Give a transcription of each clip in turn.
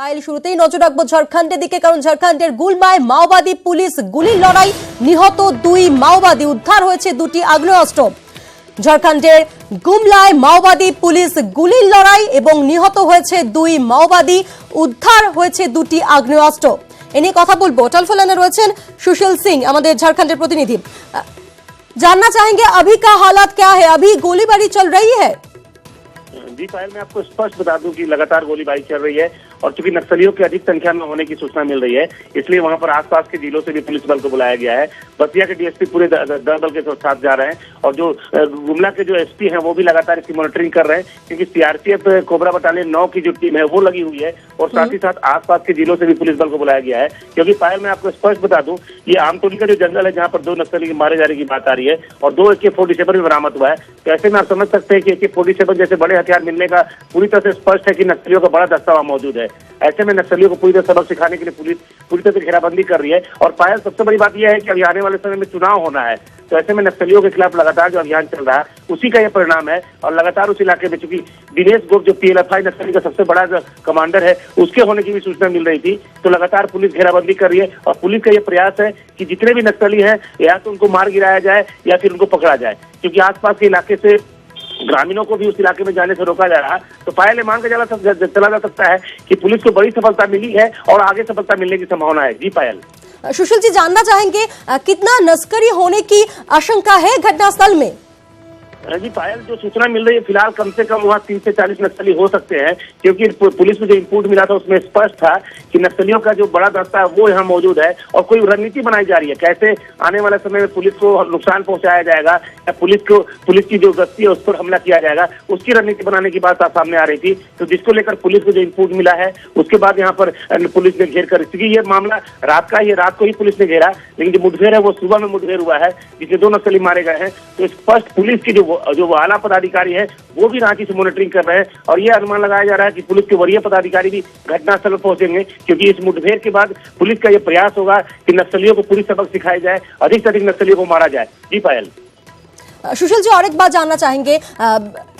পায়েল শুরুতেই নজর রাখবো ঝাড়খণ্ডের দিকে কারণ ঝাড়খণ্ডের গুলমায় মাওবাদী পুলিশ গুলির লড়াই নিহত দুই মাওবাদী উদ্ধার হয়েছে দুটি আগ্নেয়াস্ত্র ঝাড়খণ্ডের গুমলায় মাওবাদী পুলিশ গুলির লড়াই এবং নিহত হয়েছে দুই মাওবাদী উদ্ধার হয়েছে দুটি আগ্নেয়াস্ত্র এ নিয়ে কথা বলবো টেলিফোনে রয়েছেন सुशील सिंह আমাদের ঝাড়খণ্ডের প্রতিনিধি আহ, जानना चाहेंगे अभी का हालात क्या है अभी गोलीबारी चल रही है जी पायल मैं आपको स्पष्ट बता दूं कि लगातार गोलीबारी चल रही है और चूँकि नक्सलियों की अधिक संख्या में होने की सूचना मिल रही है, इसलिए वहाँ पर आसपास के जिलों से भी पुलिस बल को बुलाया गया है। बसिया के डीएसपी पूरे दल के साथ जा रहे हैं और जो गुमला के जो एसपी हैं वो भी लगातार इसकी मॉनिटरिंग कर रहे हैं क्योंकि सीआरपीएफ कोबरा बटालियन नौ की जो टीम है वो लगी हुई है और साथ ही साथ आसपास के जिलों से भी पुलिस बल को बुलाया गया है क्योंकि पायल मैं आपको स्पष्ट बता दूँ ये आमटोली का जो जंगल है जहाँ पर दो नक्सली के मारे जाने की बात आ रही है और दो ए के फोर्टी सेवन भी बरामद हुआ है तो ऐसे में आप समझ सकते हैं कि ए के फोर्टी सेवन जैसे बड़े हथियार मिलने का पूरी तरह से स्पष्ट है कि नक्सलियों का बड़ा दस्ता वहाँ मौजूद है। ऐसे में नक्सलियों को पूरी तरह सबक सिखाने के लिए पुलिस पूरी तरह से घेराबंदी कर रही है और पायल सबसे बड़ी बात यह है कि अभी आने वाले समय में चुनाव होना है तो ऐसे में नक्सलियों के खिलाफ लगातार जो अभियान चल रहा है, उसी का यह परिणाम है। और लगातार उस इलाके में चूँकि दिनेश गोप जो पीएलएफआई नक्सली का सबसे बड़ा कमांडर है, उसके होने की भी सूचना मिल रही थी। तो लगातार पुलिस घेराबंदी कर रही है और पुलिस का यह प्रयास है कि जितने भी नक्सली हैं, या तो उनको मार गिराया जाए या फिर उनको पकड़ा जाए। क्योंकि आसपास के इलाके से ग्रामीणों को भी उस इलाके में जाने से रोका जा रहा। तो पायल मान के चला जा सकता है कि पुलिस को बड़ी सफलता मिली है और आगे सफलता मिलने की संभावना है। जी पायल। सुशील जी जानना चाहेंगे कितना नस्करी होने की आशंका है घटनास्थल में? जी पायल जो सूचना मिल रही है, फ़िलहाल कम से कम वहाँ तीस से चालीस नक्सली हो सकते हैं, क्योंकि पुलिस को जो इनपुट मिला था, उसमें स्पष्ट था कि नक्सलियों का जो बड़ा दस्ता है, वो यहाँ मौजूद है, और कोई रणनीति बनाई जा रही है। कैसे आने वाले समय में पुलिस को नुकसान पहुँचाया जाएगा, या पुलिस को, पुलिस की जो गश्ती है, उस पर हमला किया जाएगा, उसकी रणनीति बनाने की बात सामने आ रही थी। तो जिसको लेकर पुलिस को जो इनपुट मिला है, उसके बाद यहाँ पर पुलिस ने घेर कर, क्योंकि ये मामला रात का ही रात को ही पुलिस ने घेरा, लेकिन जो मुठभेड़ है, वो सुबह में मुठभेड़ हुआ है, जिसमें दो नक्सली मारे गए हैं। तो स्पष्ट पुलिस की जो जो आला पदाधिकारी है, वो भी रांची से मॉनिटरिंग कर रहे हैं और ये अनुमान लगाया जा रहा है कि पुलिस के वरीय पदाधिकारी भी घटनास्थल पर पहुँचेंगे, क्योंकि इस मुठभेड़ के बाद पुलिस का यह प्रयास होगा कि नक्सलियों को पूरी सबक सिखाया जाए, अधिक से अधिक नक्सलियों को मारा जाए। जी, पायल। सुशील जी और एक बात जानना चाहेंगे।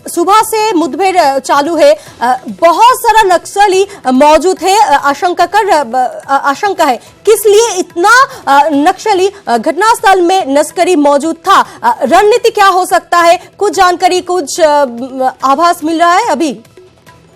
सुबह से मुठभेड़ चालू है। बहुत सारा नक्सली मौजूद है। आशंका कर आशंका है। किस लिए इतना नक्सली घटनास्थल में नस्करी मौजूद था? रणनीति क्या हो सकता है? कुछ जानकारी, कुछ आभास मिल रहा है अभी?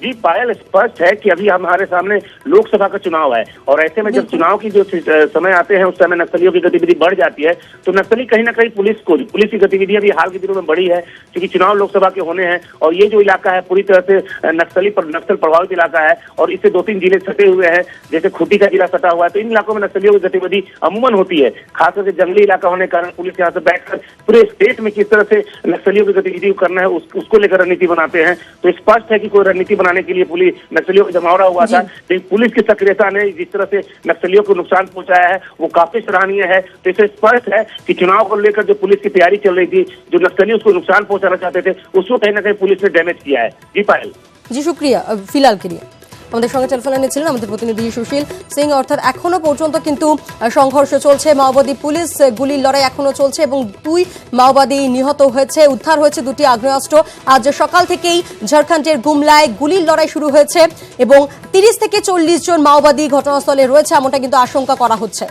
जी पायल स्पष्ट है कि अभी हमारे सामने लोकसभा का चुनाव है। और ऐसे में जब चुनाव की जो समय आते हैं उस समय नक्सलियों की गतिविधि बढ़ जाती है तो नक्सली कहीं ना कहीं पुलिस को पुलिस की गतिविधि अभी हाल के दिनों में बढ़ी है क्योंकि चुनाव लोकसभा के होने हैं और ये जो इलाका है पूरी तरह से नक्सली पर नक्सल प्रभावित इलाका है और इससे दो तीन ज़िले सटे हुए हैं जैसे खूंटी का जिला सटा हुआ है तो इन इलाकों में नक्सलियों की गतिविधि अमूमन होती है। खासकर करके जंगली इलाका होने के कारण पुलिस यहाँ से बैठकर पूरे स्टेट में किस तरह से नक्सलियों की गतिविधि करना है उसको लेकर रणनीति बनाते हैं। तो स्पष्ट है कि कोई रणनीति बनाने बचाने के लिए पुलिस नक्सलियों का जमावड़ा हुआ था। लेकिन पुलिस की सक्रियता ने जिस तरह से नक्सलियों को नुकसान पहुँचाया है वो काफ़ी सराहनीय है। तो इसे स्पष्ट है कि चुनाव को लेकर जो पुलिस की तैयारी चल रही थी जो नक्सली उसको नुकसान पहुंचाना चाहते थे उसको कहीं ना कहीं पुलिस ने डैमेज किया है। जी पायल। जी शुक्रिया फ़िलहाल के लिए। আমাদের সঙ্গে টেলিফোনে নিয়েছিলেন আমাদের প্রতিনিধি সুশীল সিং, অর্থাৎ এখনও পর্যন্ত কিন্তু সংঘর্ষ চলছে। মাওবাদী পুলিশ গুলির লড়াই এখনও চলছে এবং দুই মাওবাদী নিহত হয়েছে, উদ্ধার হয়েছে দুটি আগ্নেয়াস্ত্র। আজ সকাল থেকেই ঝাড়খণ্ডের গুমলায় গুলির লড়াই শুরু হয়েছে এবং তিরিশ থেকে চল্লিশ জন মাওবাদী ঘটনাস্থলে রয়েছে, এমনটা কিন্তু আশঙ্কা করা হচ্ছে।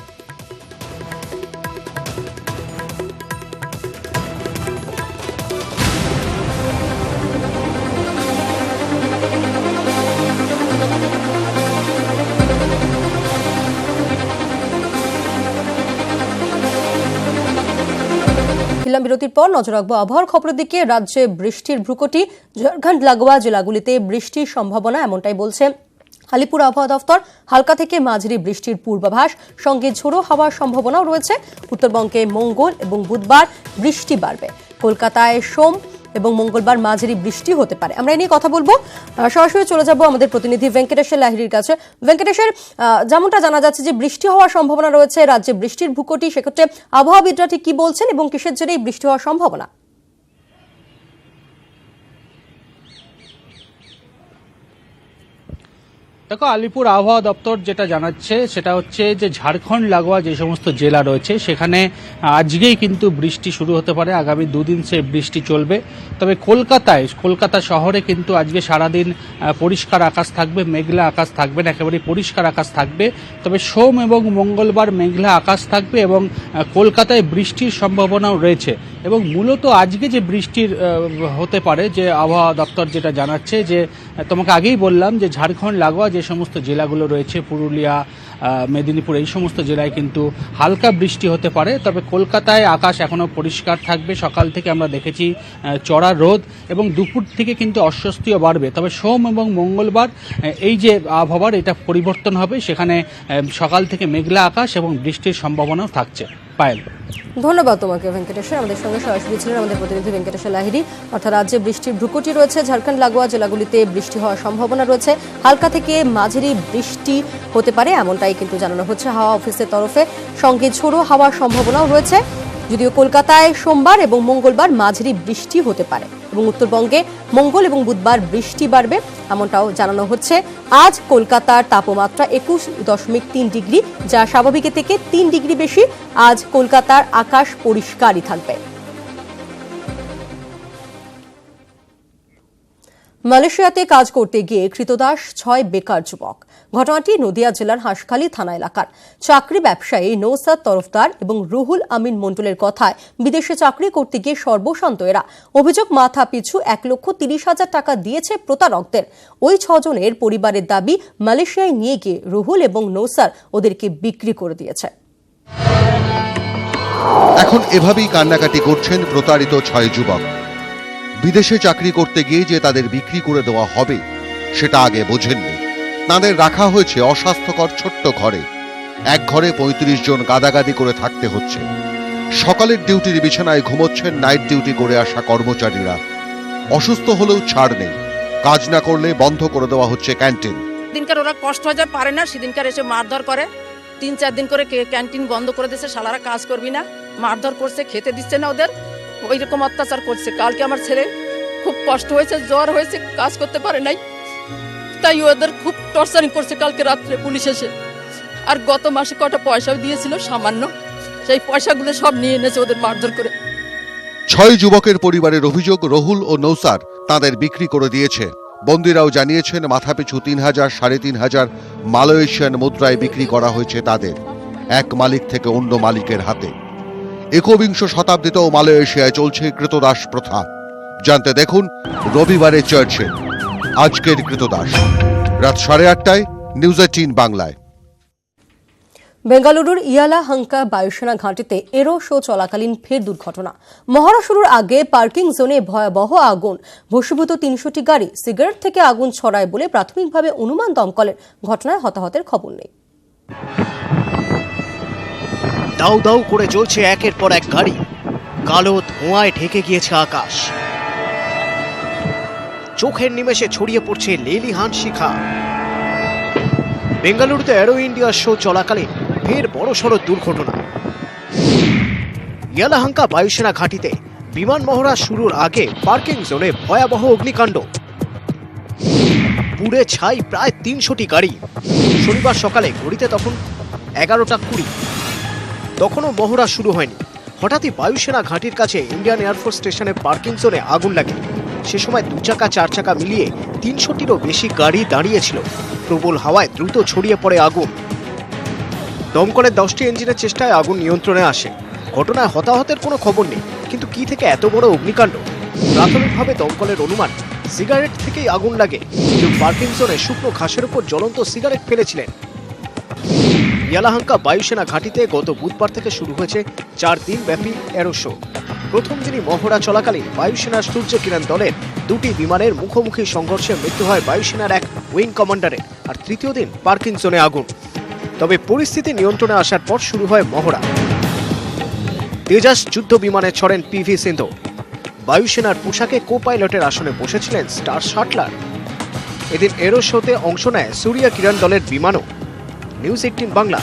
ফিল্ম বিরতির পর নজর রাখব আবহাওয়ার খবরের দিকে। রাজ্যে বৃষ্টির ভ্রুকটি, ঝাড়খণ্ড লাগোয়া জেলাগুলিতে বৃষ্টির সম্ভাবনা এমনটাই বলছে। আলিপুর আবহাওয়া দফতর, হালকা থেকে মাঝারি বৃষ্টির পূর্বাভাস, সঙ্গে ঝোড়ো হওয়ার সম্ভাবনাও রয়েছে। উত্তরবঙ্গে মঙ্গল এবং বুধবার বৃষ্টি বাড়বে। কলকাতায় সোম এবং মঙ্গলবার মাঝারি বৃষ্টি হতে পারে। আমরা এ নিয়ে কথা বলব। সরাসরি চলে যাব আমাদের প্রতিনিধি ভেঙ্কটেশ্বর লাহিড়ির কাছে। ভেঙ্কটেশ্বর যেমনটা জানা যাচ্ছে যে বৃষ্টি হওয়ার সম্ভাবনা রয়েছে, রাজ্যে বৃষ্টির ভূকটি, সেক্ষেত্রে আবহাওয়াবিদরা ঠিক কি বলছেন এবং কিসের জন্য এই বৃষ্টি হওয়ার সম্ভাবনা? দেখো, আলিপুর আবহাওয়া দপ্তর যেটা জানাচ্ছে, সেটা হচ্ছে যে ঝাড়খণ্ড, লাগোয়া যে সমস্ত জেলা রয়েছে, সেখানে আজকেই কিন্তু বৃষ্টি শুরু হতে পারে। আগামী দুদিন সে বৃষ্টি চলবে। তবে কলকাতায়, কলকাতা শহরে কিন্তু আজকে সারাদিন পরিষ্কার আকাশ থাকবে, মেঘলা আকাশ থাকবে না একেবারে পরিষ্কার আকাশ থাকবে। তবে সোম এবং মঙ্গলবার মেঘলা আকাশ থাকবে এবং কলকাতায় বৃষ্টির সম্ভাবনাও রয়েছে। এবং মূলত আজকে যে বৃষ্টির হতে পারে, যে আবহাওয়া দপ্তর যেটা জানাচ্ছে, যে তোমাকে আগেই বললাম যে ঝাড়খণ্ড, লাগোয়া যে সমস্ত জেলাগুলো রয়েছে, পুরুলিয়া মেদিনীপুর, এই সমস্ত জেলায় কিন্তু হালকা বৃষ্টি হতে পারে। তবে কলকাতায় আকাশ এখনও পরিষ্কার থাকবে। সকাল থেকে আমরা দেখেছি চড়া রোদ এবং দুপুর থেকে কিন্তু অস্বস্তিও বাড়বে। তবে সোম এবং মঙ্গলবার এই যে আবহাওয়ার এটা পরিবর্তন হবে। সেখানে সকাল থেকে মেঘলা আকাশ এবং বৃষ্টির সম্ভাবনাও থাকছে। পায়েল। ধন্যবাদ তোমাকে, ভেঙ্কটেশ্বর। আমাদের সঙ্গে সরাসরি ছিলেন আমাদের প্রতিনিধি ভেঙ্কটেশ্বর লাহিরি অর্থাৎ রাজ্যে বৃষ্টির ভ্রুকুটি রয়েছে, ঝাড়খণ্ড লাগোয়া জেলাগুলিতে বৃষ্টি হওয়ার সম্ভাবনা রয়েছে। হালকা থেকে মাঝারি বৃষ্টি হতে পারে, এমনটাই কিন্তু জানানো হচ্ছে হাওয়া অফিসের তরফে। সঙ্গে ঝোড়ো হাওয়ার সম্ভাবনাও রয়েছে। যদিও কলকাতায় সোমবার এবং মঙ্গলবার মাঝারি বৃষ্টি হতে পারে এবং উত্তরবঙ্গে মঙ্গল এবং বুধবার বৃষ্টি বাড়বে, এমনটাও জানানো হচ্ছে। আজ কলকাতার তাপমাত্রা একুশ দশমিক তিন ডিগ্রি, যা স্বাভাবিকের থেকে তিন ডিগ্রি বেশি। আজ কলকাতার আকাশ পরিষ্কারই থাকবে। মালয়েশিয়াতে কাজ করতে গিয়ে কৃতদাস ছয় বেকার যুবক। ঘটনাটি নদিয়া জেলার হাঁসখালী থানা এলাকার। চাকরি ব্যবসায়ী নৌসাদ তরফদার এবং রুহুল আমিন মন্ডলের কথায় বিদেশে চাকরি করতে গিয়ে সর্বশান্ত এরা। অভিযোগ, মাথা পিছু এক লক্ষ তিরিশ হাজার টাকা দিয়েছে প্রতারকদের। ওই ছজনের পরিবারের দাবি, মালয়েশিয়ায় নিয়ে গিয়ে রুহুল এবং নৌসার ওদেরকে বিক্রি করে দিয়েছে। এখন এভাবেই কান্নাকাটি করছেন প্রতারিত ছয় যুবক। বিদেশে চাকরি করতে গিয়ে যে তাদের বিক্রি করে দেওয়া হবে, সেটা আগে বোঝেননি। তাদের রাখা হয়েছে অস্বাস্থ্যকর ছোট্ট ঘরে। এক ঘরে পঁয়ত্রিশ জন গাদাগাদি করে থাকতে হচ্ছে। সকালের ডিউটির বিছানায় ঘুমোচ্ছেন নাইট ডিউটি করে আসা কর্মচারীরা। অসুস্থ হলেও ছাড় নেই। কাজ না করলে বন্ধ করে দেওয়া হচ্ছে ক্যান্টিন। দিনকার ওরা কষ্ট হয়ে যায় পারে না, সেদিনকার এসে মারধর করে। তিন চার দিন করে ক্যান্টিন বন্ধ করে দিয়েছে সালারা কাজ করবি না, মারধর করছে, খেতে দিচ্ছে না ওদের। ওই রকম অত্যাচার করছে। কালকে আমার ছেলে খুব কষ্ট হয়েছে, জ্বর হয়েছে, কাজ করতে পারে নাই। তাই ওদের খুব টর্চারিং করছে কালকে রাত্রে পুলিশ এসে। আর গত মাসে কটা পয়সাও দিয়েছিল, সামান্য। সেই পয়সাগুলো সব নিয়ে এনেছে ওদের মারধর করে। ছয় যুবকের পরিবারের অভিযোগ রহুল ও নৌসার তাদের বিক্রি করে দিয়েছে। বন্দিরাও জানিয়েছেন, মাথাপিছু তিন হাজার, সাড়ে তিন হাজার মালয়েশিয়ান মুদ্রায় বিক্রি করা হয়েছে তাদের। এক মালিক থেকে অন্য মালিকের হাতে। একবিংশ শতাব্দীতেও মালয়েশিয়ায় চলছে কৃতদাস প্রথা। জানতে দেখুন রবিবারে চার্চে আজকের কৃতদাস। রাত সাড়ে আটটায় নিউজ এইটিন বাংলায়। বেঙ্গালুরুর ইয়ালা হাঙ্কা বায়ুসেনা ঘাঁটিতে এরো শো চলাকালীন ফের দুর্ঘটনা। মহড়া শুরুর আগে পার্কিং জোনে ভয়াবহ আগুন। ভস্মীভূত তিনশোটি গাড়ি সিগারেট থেকে আগুন ছড়ায় বলে প্রাথমিকভাবে অনুমান দমকলের ঘটনায় হতাহতের খবর নেই। দাউ দাউ করে চলছে একের পর এক গাড়ি। কালো ধোঁয়ায় ঢেকে গিয়েছে আকাশ। চোখের নিমেষে ছড়িয়ে পড়ছে লেলিহান শিখা। বেঙ্গালুরুতে অ্যারো ইন্ডিয়া শো চলাকালীন ফের বড় বড়সড় দুর্ঘটনা। ইয়ালাহাঙ্কা বায়ুসেনা ঘাঁটিতে বিমান মহড়া শুরুর আগে পার্কিং জোনে ভয়াবহ অগ্নিকাণ্ড। পুড়ে ছাই প্রায় তিনশোটি গাড়ি। শনিবার সকালে ঘড়িতে তখন এগারোটা কুড়ি। তখনও মহড়া শুরু হয়নি। হঠাৎই বায়ুসেনা ঘাঁটির কাছে ইন্ডিয়ান এয়ারফোর্স স্টেশনের পার্কিং জোনে আগুন লাগে। সে সময় দু চাকা, চার চাকা মিলিয়ে তিনশোটিরও বেশি গাড়ি দাঁড়িয়েছিল। প্রবল হাওয়ায় দ্রুত ছড়িয়ে পড়ে আগুন। দমকলের দশটি ইঞ্জিনের চেষ্টায় আগুন নিয়ন্ত্রণে আসে। ঘটনায় হতাহতের কোনো খবর নেই, কিন্তু কি থেকে এত বড় অগ্নিকাণ্ড? প্রাথমিকভাবে দমকলের অনুমান, সিগারেট থেকেই আগুন লাগে। কেউ পার্কিং জোনে শুকনো ঘাসের উপর জ্বলন্ত সিগারেট ফেলেছিলেন। ইয়ালাহাঙ্কা বায়ুসেনা ঘাঁটিতে গত বুধবার থেকে শুরু হয়েছে চার দিন ব্যাপী এরো শো। প্রথম দিনই মহড়া চলাকালীন বায়ুসেনার সূর্য কিরণ দলের দুটি বিমানের মুখোমুখি সংঘর্ষে মৃত্যু হয় বায়ুসেনার এক উইং কমান্ডারের, আর তৃতীয় দিন পার্কিং জোনে আগুন। তবে পরিস্থিতি নিয়ন্ত্রণে আসার পর শুরু হয় মহড়া। তেজাস যুদ্ধ বিমানে ছড়েন পিভি সিন্ধু। বায়ুসেনার পোশাকে কো পাইলটের আসনে বসেছিলেন স্টার শাটলার। এদিন এরো শোতে অংশ নেয় সুরিয়া কিরণ দলের বিমানও। News eighteen Bangla.